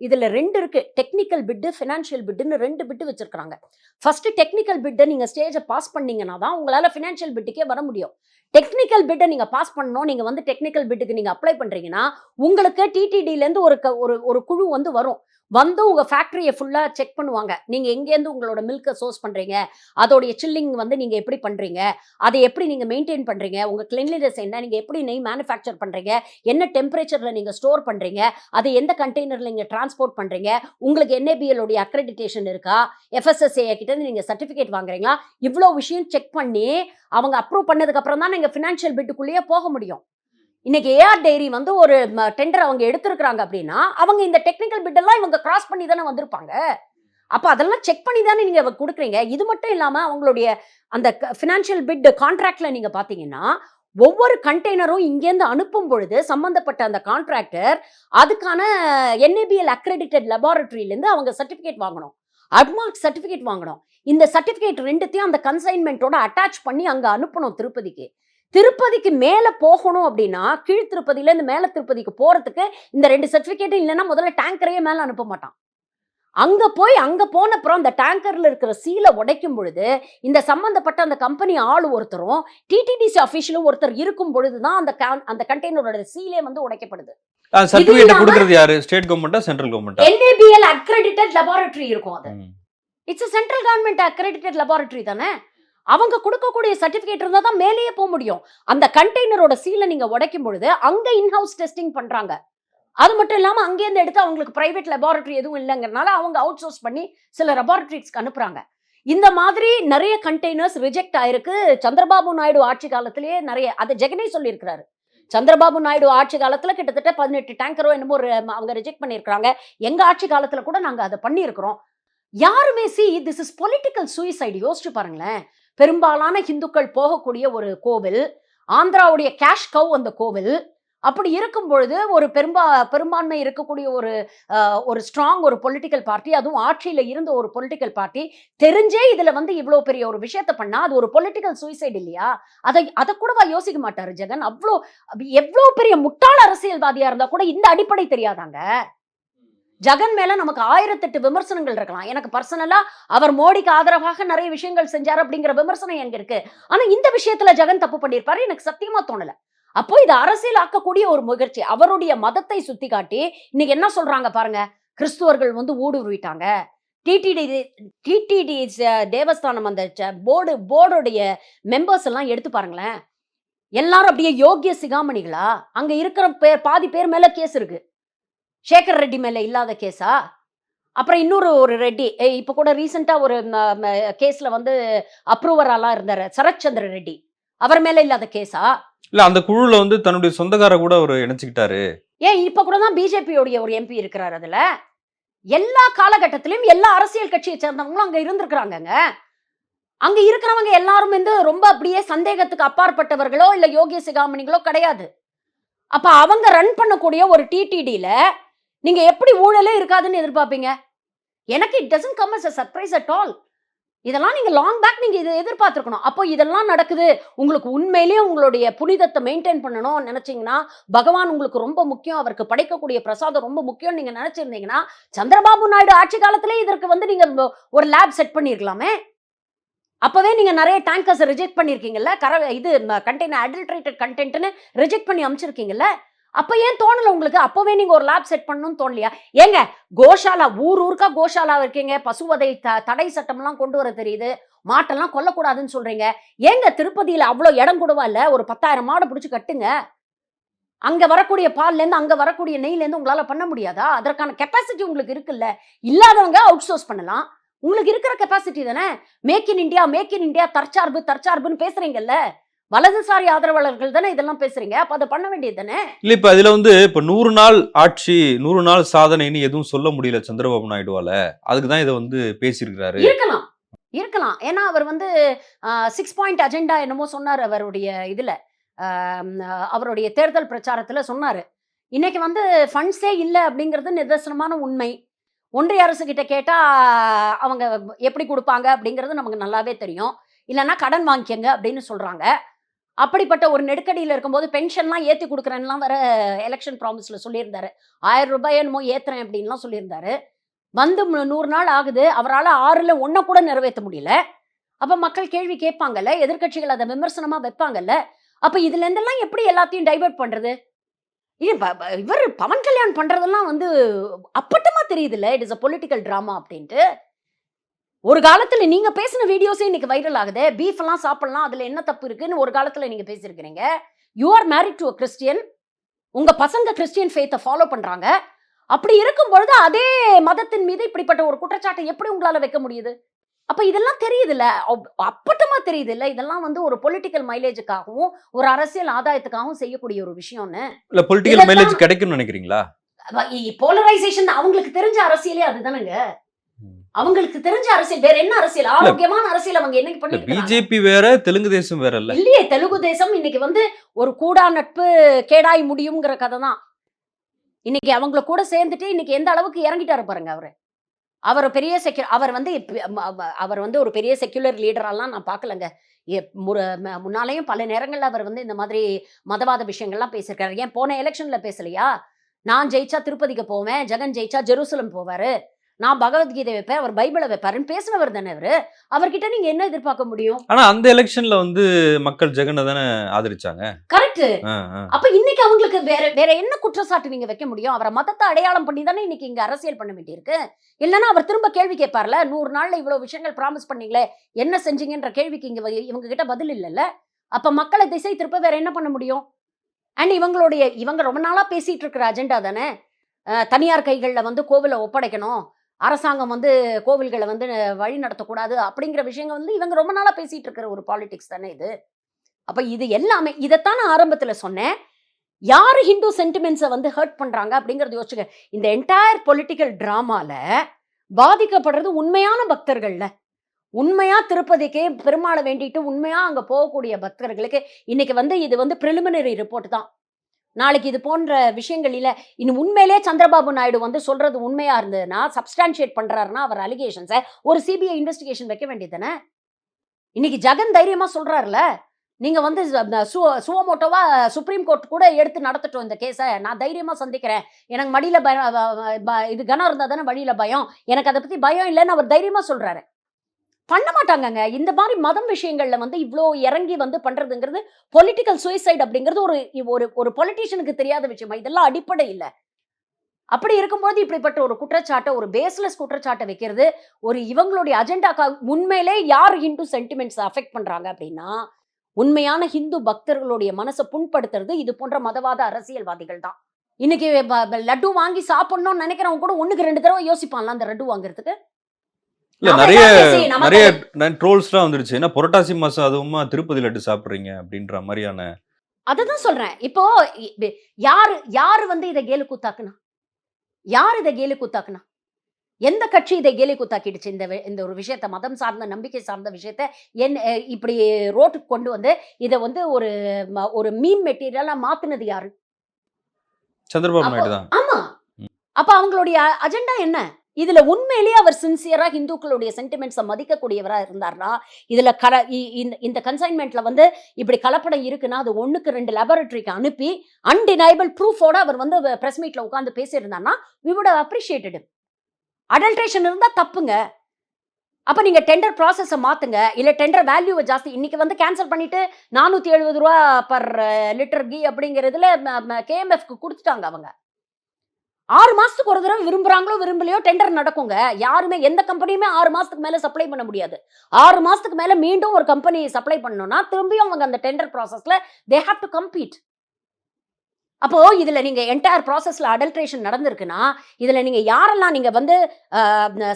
இதில் ரெண்டு இருக்குது டெக்னிக்கல் பிட்டு ஃபினான்ஷியல் பிட்டுன்னு ரெண்டு பிட்டு வச்சிருக்காங்க ஃபஸ்ட்டு டெக்னிக்கல் பிட்டை நீங்கள் ஸ்டேஜை பாஸ் பண்ணீங்கன்னா தான் உங்களால் ஃபினான்ஷியல் பிட்டுக்கே வர முடியும். டெக்னிக்கல் பிட்டை நீங்கள் பாஸ் பண்ணணும். நீங்கள் வந்து டெக்னிக்கல் பிட்டுக்கு நீங்கள் அப்ளை பண்ணுறீங்கன்னா உங்களுக்கு டிடிடியிலேருந்து இருந்து ஒரு க- ஒரு ஒரு குழு வந்து வரும். வந்து உங்கள் ஃபேக்ட்ரியை ஃபுல்லாக செக் பண்ணுவாங்க. நீங்கள் எங்கேருந்து உங்களோட மில்கை சோர்ஸ் பண்ணுறீங்க அதோடைய சில்லிங் வந்து நீங்கள் எப்படி பண்ணுறீங்க அதை எப்படி நீங்கள் மெயின்டைன் பண்ணுறீங்க உங்கள் கிளென்லினஸ் என்ன? நீங்கள் எப்படி நெய் மேனுஃபேக்சர் பண்ணுறீங்க என்ன டெம்பரேச்சரில் நீங்கள் ஸ்டோர் பண்ணுறீங்க அதை எந்த கண்டெய்னரில் நீங்கள் டிரான்ஸ்போர்ட் பண்ணுறீங்க உங்களுக்கு NABL அக்ரெடிடேஷன் இருக்கா? எஃப்எஸ்எஸ்ஏ கிட்டேருந்து இருந்து சர்டிஃபிகேட் வாங்குறீங்களா? இவ்வளோ விஷயம் செக் பண்ணி அவங்க அப்ரூவ் பண்ணதுக்கு அப்புறம் தான் நீங்கள் ஃபினான்ஷியல் பிட்டுக்குள்ளேயே போக முடியும். இன்னைக்கு ஏஆர் டைரி வந்து ஒரு டெண்டர் அவங்க எடுத்திருக்கிறாங்க அப்படின்னா அவங்க இந்த டெக்னிக்கல் பிட்டெல்லாம் இவங்க கிராஸ் பண்ணி தானே வந்திருப்பாங்க. அப்போ அதெல்லாம் செக் பண்ணி தானே நீங்கள் கொடுக்குறீங்க. இது மட்டும் இல்லாமல் அவங்களுடைய அந்த ஃபினான்ஷியல் பிட் கான்ட்ராக்டில் நீங்கள் பார்த்தீங்கன்னா ஒவ்வொரு கண்டெய்னரும் இங்கேருந்து அனுப்பும் பொழுது சம்மந்தப்பட்ட அந்த கான்ட்ராக்டர் அதுக்கான என்ஏபிஎல் அக்ரெடிட்டட் லெபார்டரியிலேருந்து அவங்க சர்டிஃபிகேட் வாங்கணும். அட்மார்க் சர்டிஃபிகேட் வாங்கணும். இந்த சர்டிஃபிகேட் ரெண்டுத்தையும் அந்த கன்சைன்மெண்ட்டோட அட்டாச் பண்ணி அங்கே அனுப்பணும் திருப்பதிக்கு. திருப்பதிக்கு மேல போகணும் அப்படின்னா கீழ் திருப்பதியில இருந்து மேல திருப்பதிக்கு போறதுக்கு இந்த ரெண்டு சர்டிபிகேட்டும் இல்லைன்னா முதல்ல டேங்கரையே மேல அனுப்ப மாட்டான். அங்க போய் அங்க போன அப்புறம் அந்த டேங்கர்ல இருக்கிற சீலை உடைக்கும் பொழுது இந்த சம்பந்தப்பட்ட அந்த கம்பெனி ஆள் ஒருத்தரும் டிடிடிசி அபிஷியலும் ஒருத்தர் இருக்கும் பொழுதுதான் அந்த can- அந்த கண்டெய்னரோட சீலே வந்து உடைக்கப்படுது. சர்டிபிகேட் கொடுக்கறது யாரு? ஸ்டேட் கவர்மெண்டா சென்ட்ரல் கவர்மெண்டா என்ஏபிஎல் அக்ரெடிட்டட் லெபார்டரி இருக்கும் அது. It's central government accredited laboratory தானே? அவங்க கொடுக்கக்கூடிய சர்டிஃபிகேட் இருந்தால் தான் மேலேயே போக முடியும். அந்த கண்டெய்னரோட சீலை நீங்கள் உடைக்கும் பொழுது அங்கே இன்ஹவுஸ் டெஸ்டிங் பண்றாங்க. அது மட்டும் இல்லாமல் அங்கேருந்து எடுத்து அவங்களுக்கு ப்ரைவேட் லெபார்டரி எதுவும் இல்லைங்கிறனால அவங்க அவுட் சோர்ஸ் பண்ணி சில லெபார்டரிஸ்க்கு அனுப்புகிறாங்க இந்த மாதிரி நிறைய கண்டெய்னர்ஸ் ரிஜெக்ட் ஆயிருக்கு. சந்திரபாபு நாயுடு ஆட்சி காலத்திலேயே நிறைய அதை ஜெகனே சொல்லியிருக்கிறாரு. சந்திரபாபு நாயுடு ஆட்சி காலத்துல கிட்டத்தட்ட பதினெட்டு டேங்கரோ என்னமோ அவங்க ரிஜெக்ட் பண்ணியிருக்கிறாங்க. எங்கள் ஆட்சி காலத்துல கூட நாங்கள் அதை பண்ணியிருக்கிறோம். யாருமே see this is political suicide யோசிச்சு பாருங்களேன். பெரும்பாலான இந்துக்கள் போகக்கூடிய ஒரு கோவில் ஆந்திராவுடைய கேஷ் கவ் அந்த கோவில். அப்படி இருக்கும் பொழுது ஒரு பெரும்பா பெரும்பான்மை இருக்கக்கூடிய ஒரு ஒரு ஸ்ட்ராங் ஒரு பொலிட்டிக்கல் பார்ட்டி அதுவும் ஆட்சியில் இருந்த ஒரு பொலிட்டிக்கல் பார்ட்டி தெரிஞ்சே இதில் வந்து இவ்வளோ பெரிய ஒரு விஷயத்தை பண்ணால் அது ஒரு பொலிட்டிக்கல் சூசைடு இல்லையா? அதை அதை கூடவா யோசிக்க மாட்டார் ஜெகன்? அவ்வளோ எவ்வளோ பெரிய முட்டாள் அரசியல்வாதியாக இருந்தால் கூட இந்த அடிப்படை தெரியாதாங்க? ஜெகன் மேல நமக்கு ஆயிரத்தெட்டு விமர்சனங்கள் இருக்கலாம். எனக்கு பர்சனலா அவர் மோடிக்கு ஆதரவாக நிறைய விஷயங்கள் செஞ்சார் அப்படிங்கிற விமர்சனம் எங்க இருக்கு. ஆனா இந்த விஷயத்துல ஜெகன் தப்பு பண்ணியிருப்பாரு. எனக்கு சத்தியமா தோணல. அப்போ இது அரசியல் ஆக்கக்கூடிய ஒரு முயற்சி அவருடைய மதத்தை சுத்தி காட்டி இன்னைக்கு என்ன சொல்றாங்க பாருங்க? கிறிஸ்துவர்கள் வந்து ஊடுருவிட்டாங்க டிடிடி டிடிடி தேவஸ்தானம் அந்த போர்டு போர்டுடைய மெம்பர்ஸ் எல்லாம் எடுத்து பாருங்களேன். எல்லாரும் அப்படியே யோகிய சிகாமணிகளா? அங்க இருக்கிற பேர் பாதி பேர் மேல கேஸ் இருக்கு. சேகர் ரெட்டி மேல இல்லாத கேஸா? அப்புறம் இன்னொரு ஒரு ரெட்டி இப்ப கூட ரீசெண்டா ஒரு கேஸ்ல வந்து அப்ரூவராலாம் இருந்தாரு சரத்சந்திர ரெட்டி. அவர் மேல இல்லாத கேஸா? இல்ல அந்த குழுல வந்து தன்னுடைய சொந்தக்கார கூட அவர் இணைச்சுக்கிட்டாரு. ஏன் இப்ப கூட தான் பிஜேபியோடைய ஒரு எம்பி இருக்கிறார் அதுல. எல்லா காலகட்டத்திலும் எல்லா அரசியல் கட்சியை சேர்ந்தவங்களும் அங்க இருந்திருக்கிறாங்கங்க. அங்க இருக்கிறவங்க எல்லாரும் வந்து ரொம்ப அப்படியே சந்தேகத்துக்கு அப்பாற்பட்டவர்களோ இல்ல யோகிய சிகாமணிகளோ கிடையாது. அப்ப அவங்க ரன் பண்ணக்கூடிய ஒரு டிடிடில நீங்க எப்படி ஊழலே இருக்காதுன்னு எதிர்பார்ப்பீங்க? எனக்கு it doesn't come as a surprise at all இதெல்லாம் நீங்க லாங் பேக் நீங்க இதை எதிர்பார்த்திருக்கணும். அப்போ இதெல்லாம் நடக்குது. உங்களுக்கு உண்மையிலேயே உங்களுடைய புனிதத்தை மெயின்டைன் பண்ணணும் நினைச்சீங்கன்னா பகவான் உங்களுக்கு ரொம்ப முக்கியம். அவருக்கு படைக்கக்கூடிய பிரசாதம் ரொம்ப முக்கியம் நீங்க நினைச்சிருந்தீங்கன்னா சந்திரபாபு நாயுடு ஆட்சி காலத்திலே இதற்கு வந்து நீங்க ஒரு லேப் செட் பண்ணிருக்கலாமே. அப்பவே நீங்க நிறைய டேங்கர்ஸ் ரிஜெக்ட் பண்ணிருக்கீங்கல்ல? கர இது கண்டெய்னர் அடல்ட்ரேட்டட் கண்டென்ட்னு ரிஜெக்ட் பண்ணி அமைச்சிருக்கீங்கல்ல? அப்போ ஏன் தோணல உங்களுக்கு? அப்போவே நீங்கள் ஒரு லேப் செட் பண்ணணும்னு தோணலையா? ஏங்க கோஷாலா ஊர் ஊருக்கா கோஷாலா இருக்கீங்க? பசுவதை த- தடை சட்டம்லாம் கொண்டு வர தெரியுது. மாட்டெல்லாம் கொல்லக்கூடாதுன்னு சொல்கிறீங்க ஏங்க திருப்பதியில் அவ்வளோ இடம் கூடவா இல்லை? ஒரு பத்தாயிரம் மாடை பிடிச்சி கட்டுங்க. அங்கே வரக்கூடிய பால்லேருந்து அங்கே வரக்கூடிய நெய்லேருந்து உங்களால் பண்ண முடியாதா? அதற்கான கெப்பாசிட்டி உங்களுக்கு இருக்குல்ல? இல்லாதவங்க அவுட் சோர்ஸ் பண்ணலாம். உங்களுக்கு இருக்கிற கெப்பாசிட்டி தானே? Make in India make in India தற்சார்பு தற்சார்புன்னு பேசுகிறீங்கல்ல வலதுசாரி ஆதரவாளர்கள் தானே இதெல்லாம் பேசுறீங்க? அப்ப அதை பண்ண வேண்டியது தானே? இல்ல இப்ப இதுல வந்து இப்ப நூறு நாள் ஆட்சி நூறு நாள் சாதனைன்னு எதுவும் சொல்ல முடியல சந்திரபாபு நாயுடுவால அதுக்கு தான் இதை வந்து பேசியிருக்கிறாரு. இருக்கலாம். இருக்கலாம். ஏன்னா அவர் வந்து சிக்ஸ் பாயிண்ட் அஜெண்டா என்னமோ சொன்னார் அவருடைய இதுல. அவருடைய தேர்தல் பிரச்சாரத்துல சொன்னாரு. இன்னைக்கு வந்து ஃபண்ட்ஸே இல்லை அப்படிங்கிறது நிதர்சனமான உண்மை. ஒன்றிய அரசு கிட்ட கேட்டா அவங்க எப்படி கொடுப்பாங்க அப்படிங்கிறது நமக்கு நல்லாவே தெரியும். இல்லைன்னா கடன் வாங்கிக்கங்க அப்படின்னு சொல்றாங்க. அப்படிப்பட்ட ஒரு நெருக்கடியில் இருக்கும்போது பென்ஷன்லாம் ஏற்றி கொடுக்குறேன்லாம் வர எலெக்ஷன் ப்ராமிஸில் சொல்லியிருந்தாரு. ஆயிரம் ரூபாய் என்னமோ ஏற்றுறேன் அப்படின்லாம் சொல்லியிருந்தாரு. வந்து நூறு நாள் ஆகுது. அவரால் ஆறில் ஒன்றை கூட நிறைவேற்ற முடியல. அப்போ மக்கள் கேள்வி கேட்பாங்கல்ல எதிர்க்கட்சிகள் அதை விமர்சனமாக வைப்பாங்கல்ல. அப்போ இதுலேருந்தெல்லாம் எப்படி எல்லாத்தையும் டைவர்ட் பண்ணுறது இவர் பவன் கல்யாண் பண்ணுறதெல்லாம் வந்து அப்பட்டமாக தெரியுதுல்ல. It is a political drama அப்படின்ட்டு. ஒரு காலத்துல நீங்க பேசின வீடியோஸே இன்னைக்கு வைரல் ஆகுது. பீஃப் எல்லாம் சாப்பிடலாம் அதுல என்ன தப்பு இருக்குன்னு ஒரு காலத்துல நீங்க பேசியிருக்கிறீங்க. You are married to a Christian உங்க பசங்க கிறிஸ்டியன் ஃபேத்தை ஃபாலோ பண்றாங்க. அப்படி இருக்கும் பொழுது அதே மதத்தின் மீது இப்படிப்பட்ட ஒரு குற்றச்சாட்டை எப்படி உங்களால வைக்க முடியுது? அப்ப இதெல்லாம் தெரியுதுல்ல. அப்- அப்பட்டமா தெரியுதுல்ல. இதெல்லாம் வந்து ஒரு பொலிட்டிக்கல் மைலேஜுக்காகவும் ஒரு அரசியல் ஆதாயத்துக்காகவும் செய்யக்கூடிய ஒரு விஷயம்னு. இல்ல பொலிட்டிக்கல் மைலேஜ் கிடைக்கும்னு நினைக்கிறீங்களா? போலரைசேஷன் அவங்களுக்கு தெரிஞ்ச அரசியலே அதுதானங்க. அவங்களுக்கு தெரிஞ்ச அரசியல் வேற என்ன அரசியல்? ஆரோக்கியமான அரசியல் அவங்க என்னைக்கு இல்ல பண்ணிருக்காங்க பிஜேபி வேற தெலுங்கு தேசம் வேற இல்ல. இல்லையே தெலுங்கு தேசம் இன்னைக்கு வந்து ஒரு கூடா நட்பு கேடாய் முடியுங்கிற கதை தான். இன்னைக்கு அவங்கள கூட சேர்ந்துட்டு இன்னைக்கு எந்த அளவுக்கு இறங்கிட்டாரு பாருங்க அவரு. அவர் பெரிய செக்யூ அவர் வந்து அவர் வந்து ஒரு பெரிய செக்யுலர் லீடரெல்லாம் நான் பார்க்கலங்க. முன்னாலேயும் பல நேரங்கள்ல அவர் வந்து இந்த மாதிரி மதவாத விஷயங்கள்லாம் பேசியிருக்காரு. ஏன் போன எலெக்ஷன்ல பேசலையா? நான் ஜெயிச்சா திருப்பதிக்கு போவேன் ஜெகன் ஜெயிச்சா ஜெருசலம் போவாரு. நான் பகவத்கீதை வைப்பேன் அவர் பைபிளை வைப்பாருன்னு பேசினவர் தானே அவரு? அவர்கிட்ட நீங்க என்ன எதிர்பார்க்க முடியும்? ஆனா அந்த எலெக்ஷன்ல வந்து மக்கள் ஜெகனை தானே ஆதரிச்சாங்க? கரெக்ட். அப்ப இன்னைக்கு அவங்களுக்கு வேற வேற என்ன குற்றச்சாட்டு நீங்க வைக்க முடியும்? அவரை மதத்தை அடையாளம் பண்ணி தானே இன்னைக்கு இங்க அரசியல் பண்ண வேண்டியிருக்கு? இல்லைன்னா அவர் திரும்ப கேள்வி கேட்பார்ல நூறு நாள்ல இவ்வளவு விஷயங்கள் ப்ராமிஸ் பண்ணீங்களே என்ன செஞ்சீங்கன்ற கேள்விக்கு இங்க இவங்க கிட்ட பதில் இல்லைல்ல? அப்ப மக்களை திசை திருப்ப வேற என்ன பண்ண முடியும்? அண்ட் இவங்களுடைய இவங்க ரொம்ப நாளா பேசிட்டு இருக்கிற அஜெண்டா தானே? தனியார் கைகள்ல வந்து கோவிலை ஒப்படைக்கணும். அரசாங்கம் வந்து கோவில்களை வந்து வழி நடத்தக்கூடாது அப்படிங்கிற விஷயங்கள் வந்து இவங்க ரொம்ப நாளாக பேசிகிட்டு இருக்கிற ஒரு பாலிடிக்ஸ் தானே இது. அப்போ இது எல்லாமே இதைத்தான் நான் ஆரம்பத்தில் சொன்னேன். யார் ஹிந்து சென்டிமெண்ட்ஸை வந்து ஹர்ட் பண்ணுறாங்க அப்படிங்கிறது யோசிச்சுக்க இந்த என்டையர் பொலிட்டிக்கல் ட்ராமாவில் பாதிக்கப்படுறது உண்மையான பக்தர்கள்ல. உண்மையாக திருப்பதிக்கு பெருமாளை வேண்டிட்டு உண்மையாக அங்கே போகக்கூடிய பக்தர்களுக்கு இன்னைக்கு வந்து இது வந்து ப்ரிலிமினரி ரிப்போர்ட் தான். நாளைக்கு இது போன்ற விஷயங்களில் இன்னும் உண்மையிலே சந்திரபாபு நாயுடு வந்து சொல்றது உண்மையா இருந்ததுன்னா சப்ஸ்டான்ஷியேட் பண்றாருன்னா அவர் அலிகேஷன்ஸை ஒரு சிபிஐ இன்வெஸ்டிகேஷன் வைக்க வேண்டியதுதானே? இன்னைக்கு ஜெகன் தைரியமா சொல்றாருல நீங்க வந்து சுவமோட்டோவா சுப்ரீம் கோர்ட் கூட எடுத்து நடத்தட்டும் இந்த கேஸை நான் தைரியமா சந்திக்கிறேன். எனக்கு மடியில பயம் ப- இது கனம் இருந்தா தானே வழியில பயம். எனக்கு அதை பத்தி பயம் இல்லைன்னு அவர் தைரியமா சொல்றாரு. பண்ண மாட்டாங்கங்க. இந்த மாதிரி மதம் விஷயங்கள்ல வந்து இவ்வளோ இறங்கி வந்து பண்றதுங்கிறது பொலிட்டிக்கல் சுயசைட் அப்படிங்கிறது ஒரு ஒரு ஒரு பொலிட்டிஷியனுக்கு தெரியாத விஷயமா? இதெல்லாம் அடிப்படை இல்ல. அப்படி இருக்கும்போது இப்படிப்பட்ட ஒரு குற்றச்சாட்டை ஒரு பேஸ்லெஸ் குற்றச்சாட்டை வைக்கிறது ஒரு இவங்களுடைய அஜெண்டாக்கா உண்மையிலே யார் ஹிந்து சென்டிமெண்ட்ஸ் அஃபெக்ட் பண்றாங்க அப்படின்னா உண்மையான ஹிந்து பக்தர்களுடைய மனசை புண்படுத்துறது இது போன்ற மதவாத அரசியல்வாதிகள் தான். இன்னைக்கு லட்டு வாங்கி சாப்பிடணும்னு நினைக்கிறவங்க கூட ஒண்ணுக்கு ரெண்டு தடவை யோசிப்பான்ல அந்த லட்டு வாங்குறதுக்கு? இல்ல நிறைய என்ன நிறைய ட்ரோல்ஸ்லாம் வந்துருச்சு. ஏன்னா புரட்டாசி மாசம் அதுவுமா திருப்பதி லட்டு சாப்பிடுறீங்க அப்படின்ற மாதிரியான அததான் சொல்றேன். இப்போ யாரு யாரு வந்து இதை கேலு கூத்தாக்குனா? யார் இதை கேலு கூத்தாக்குனா? எந்த கட்சி இதை கேலி கூத்தாக்கிடுச்சு? இந்த இந்த ஒரு விஷயத்த மதம் சார்ந்த நம்பிக்கை சார்ந்த விஷயத்த என் இப்படி ரோட்டுக்கு கொண்டு வந்து இதை வந்து ஒரு ஒரு மீன் மெட்டீரியலா மாத்துனது யாரு? சந்திரபாபு அப்போ- நாயுடு தான். ஆமா. அப்ப அவங்களுடைய அஜெண்டா என்ன? இதுல உண்மையிலேயே அவர் சின்சியரா ஹிந்துக்களுடைய சென்டிமெண்ட்ஸை மதிக்கக்கூடியவரா இருந்தார்னா இதுல கல இ- இந்த இந்த கன்சைன்மெண்ட்ல வந்து இப்படி கலப்படம் இருக்குன்னா அது ஒண்ணுக்கு ரெண்டு லெபரட்டரிக்கு அனுப்பி அன்டினைபிள் ப்ரூஃபோட அவர் வந்து பிரஸ் மீட்ல உட்காந்து பேசியிருந்தார்னா வி வுட் அப்ரிஷியேட்டட் அடல்ட்ரேஷன் இருந்தா தப்புங்க. அப்போ நீங்கள் டெண்டர் ப்ராசஸை மாற்றுங்க இல்லை டெண்டர் வேல்யூவை ஜாஸ்தி இன்றைக்கி வந்து கேன்சல் பண்ணிவிட்டு நானூற்றி எழுபது ரூபா பர் லிட்டர் uh, கீ அப்படிங்கிறதுல கேஎம்எஃப்க்கு கொடுத்துட்டாங்க அவங்க. ஆறு மாதத்துக்கு ஒரு தடவை விரும்புகிறாங்களோ விரும்பலையோ டெண்டர் நடக்குங்க. யாருமே எந்த கம்பெனியுமே ஆறு மாதத்துக்கு மேலே சப்ளை பண்ண முடியாது. ஆறு மாதத்துக்கு மேலே மீண்டும் ஒரு கம்பெனி சப்ளை பண்ணணும்னா திரும்பியும் அவங்க அந்த டெண்டர் ப்ராசஸில் தே ஹாவ் டு கம்பீட் அப்போ இதில் நீங்கள் என்டையர் ப்ராசஸில் அடல்ட்ரேஷன் நடந்திருக்குன்னா இதில் நீங்கள் யாரெல்லாம் நீங்கள் வந்து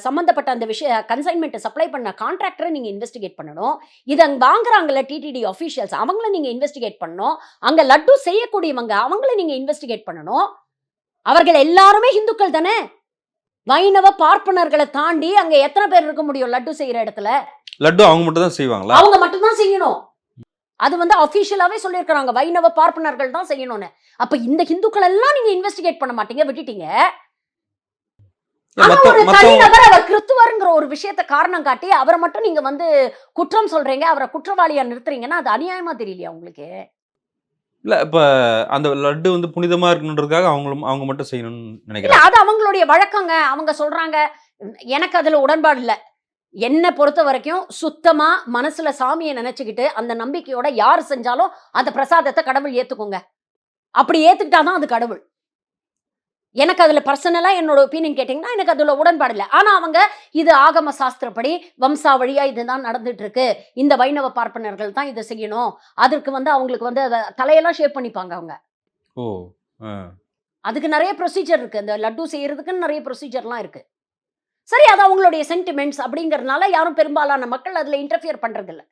சம்மந்தப்பட்ட அந்த விஷய கன்சைன்மெண்ட்டை சப்ளை பண்ண கான்ட்ராக்டரை நீங்கள் இன்வெஸ்டிகேட் பண்ணணும். இதை அங்கே வாங்குறாங்கல்ல டிடிடி அஃபீஷியல்ஸ் அவங்கள நீங்கள் இன்வெஸ்டிகேட் பண்ணணும். அங்கே லட்டு செய்யக்கூடியவங்க அவங்கள நீங்கள் இன்வெஸ்டிகேட் பண்ணணும். அவர்கள் எல்லாருமே இந்துக்கள் தானே? வைணவ பார்ப்பனர்களை தாண்டி அங்க எத்தனை பேர் இருக்க முடியும் லட்டு செய்யற இடத்துல? லட்டு அவங்க மட்டும் தான் செய்வாங்களா? அவங்க மட்டும்தான் செய்யணும். அது வந்து அபிஷியலாவே சொல்லியிருக்கிறாங்க. வைணவ பார்ப்பனர்கள் தான் செய்யணும்னு. அப்ப இந்த இந்துக்கள் எல்லாம் நீங்க இன்வெஸ்டிகேட் பண்ண மாட்டீங்க விட்டுட்டீங்க. ஒரு தனிநபர் அவர் கிறிஸ்துவருங்கிற ஒரு விஷயத்த காரணம் காட்டி அவரை மட்டும் நீங்க வந்து குற்றம் சொல்றீங்க அவரை குற்றவாளியா நிறுத்துறீங்கன்னா அது அநியாயமா தெரியலையா உங்களுக்கு? இல்லை இப்போ அந்த லட்டு வந்து புனிதமா இருக்கணுன்றதுக்காக அவங்களும் அவங்க மட்டும் செய்யணும்னு நினைக்கிறேன். அது அவங்களுடைய வழக்கங்க. அவங்க சொல்றாங்க எனக்கு அதுல உடன்பாடு இல்லை. என்னை பொறுத்த வரைக்கும் சுத்தமா மனசுல சாமியை நினச்சிக்கிட்டு அந்த நம்பிக்கையோட யார் செஞ்சாலும் அந்த பிரசாதத்தை கடவுள் ஏத்துக்குங்க. அப்படி ஏத்துக்கிட்டாதான் அது கடவுள். எனக்கு அதுல பர்சனலா என்னோட ஒப்பீனியன் கேட்டீங்கன்னா எனக்கு அதுல உடன்பாடு இல்லை. ஆனா அவங்க இது ஆகம சாஸ்திரப்படி வம்சா வழியா இதுதான் நடந்துட்டு இருக்கு இந்த வைணவ பார்ப்பனர்கள் தான் இதை செய்யணும். அதற்கு வந்து அவங்களுக்கு வந்து அதை தலையெல்லாம் ஷேப் பண்ணிப்பாங்க அவங்க. ஓ. அதுக்கு நிறைய ப்ரொசீஜர் இருக்கு. அந்த லட்டு செய்யறதுக்குன்னு நிறைய ப்ரொசீஜர்லாம் இருக்கு. சரி அது அவங்களுடைய சென்டிமெண்ட்ஸ் அப்படிங்கறதுனால யாரும் பெரும்பாலான மக்கள் அதுல இன்டர்ஃபியர் பண்றது இல்ல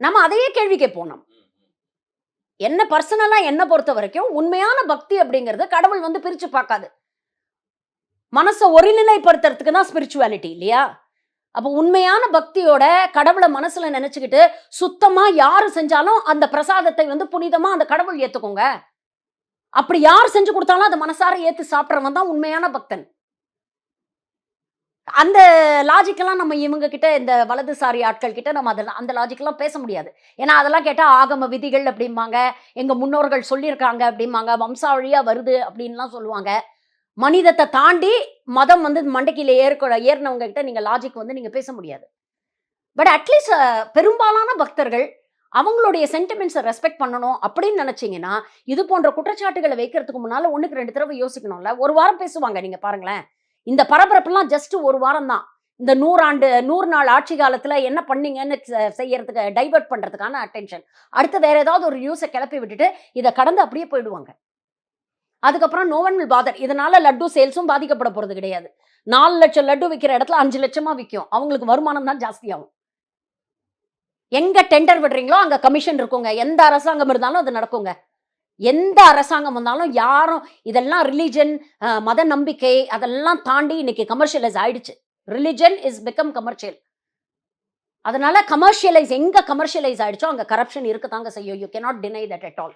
நம்ம அதையே கேள்வி கேட்போம் நம்ம. என்ன பர்சனலாக என்னை பொறுத்த வரைக்கும் உண்மையான பக்தி அப்படிங்கிறது கடவுள் வந்து பிரித்து பார்க்காது. மனசை ஒருநிலைப்படுத்துறதுக்கு தான் ஸ்பிரிச்சுவாலிட்டி இல்லையா? அப்போ உண்மையான பக்தியோட கடவுளை மனசுல நினைச்சுக்கிட்டு சுத்தமா யாரு செஞ்சாலும் அந்த பிரசாதத்தை வந்து புனிதமா அந்த கடவுள் ஏத்துக்கோங்க. அப்படி யார் செஞ்சு கொடுத்தாலும் அதை மனசார ஏத்து சாப்பிட்றவன் தான் உண்மையான பக்தன். அந்த லாஜிக்கெல்லாம் நம்ம இவங்க கிட்ட இந்த வலதுசாரி ஆட்கள் கிட்ட நம்ம அதில் அந்த லாஜிக்கெல்லாம் பேச முடியாது. ஏன்னா அதெல்லாம் கேட்டால் ஆகம விதிகள் அப்படிம்பாங்க. எங்கள் முன்னோர்கள் சொல்லியிருக்காங்க அப்படிம்பாங்க. வம்சாவழியாக வருது அப்படின்லாம் சொல்லுவாங்க. மனிதத்தை தாண்டி மதம் வந்து மண்டைக்கில ஏற்க ஏறினவங்க கிட்ட நீங்கள் லாஜிக் வந்து நீங்கள் பேச முடியாது. பட் அட்லீஸ்ட் பெரும்பாலான பக்தர்கள் அவங்களுடைய சென்டிமெண்ட்ஸை ரெஸ்பெக்ட் பண்ணணும் அப்படின்னு நினச்சிங்கன்னா இது போன்ற குற்றச்சாட்டுகளை வைக்கிறதுக்கு முன்னால் ஒன்றுக்கு ரெண்டு தடவை யோசிக்கணும்ல. ஒரு வாரம் பேசுவாங்க நீங்கள் பாருங்களேன். இந்த பரபரப்புலாம் ஜஸ்ட் ஒரு வாரம் தான் இந்த நூறாண்டு நூறு நாள் ஆட்சி காலத்தில் என்ன பண்ணீங்கன்னு செ- செய்யறதுக்கு டைவர்ட் பண்ணுறதுக்கான அட்டென்ஷன் அடுத்து வேற ஏதாவது ஒரு நியூஸை கிளப்பி விட்டுட்டு இதை கடந்து அப்படியே போயிடுவாங்க. அதுக்கப்புறம் நோவன் வில் பாதர் இதனால லட்டு சேல்ஸும் பாதிக்கப்பட போகிறது கிடையாது. நாலு லட்சம் லட்டு விற்கிற இடத்துல அஞ்சு லட்சமாக விற்கும் அவங்களுக்கு வருமானம் தான் ஜாஸ்தியாகும். எங்கே டெண்டர் விடுறீங்களோ அங்கே கமிஷன் இருக்குங்க. எந்த அரசாங்கம் இருந்தாலும் அது நடக்குங்க. எந்த அரசாங்கம் வந்தாலும் யாரும் இதெல்லாம் ரிலிஜன் மத நம்பிக்கை அதெல்லாம் தாண்டி இன்னைக்கு கமர்ஷியலைஸ் ஆயிடுச்சு. ரிலிஜன் இஸ் பிகம் கமர்ஷியல் அதனால கமர்ஷியலைஸ் எங்க கமர்ஷியலைஸ் ஆயிடுச்சோ அங்க கரப்ஷன் இருக்கத்தாங்க செய்யும். You cannot deny that at all.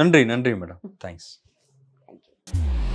நன்றி நன்றி மேடம் தேங்க்ஸ் you.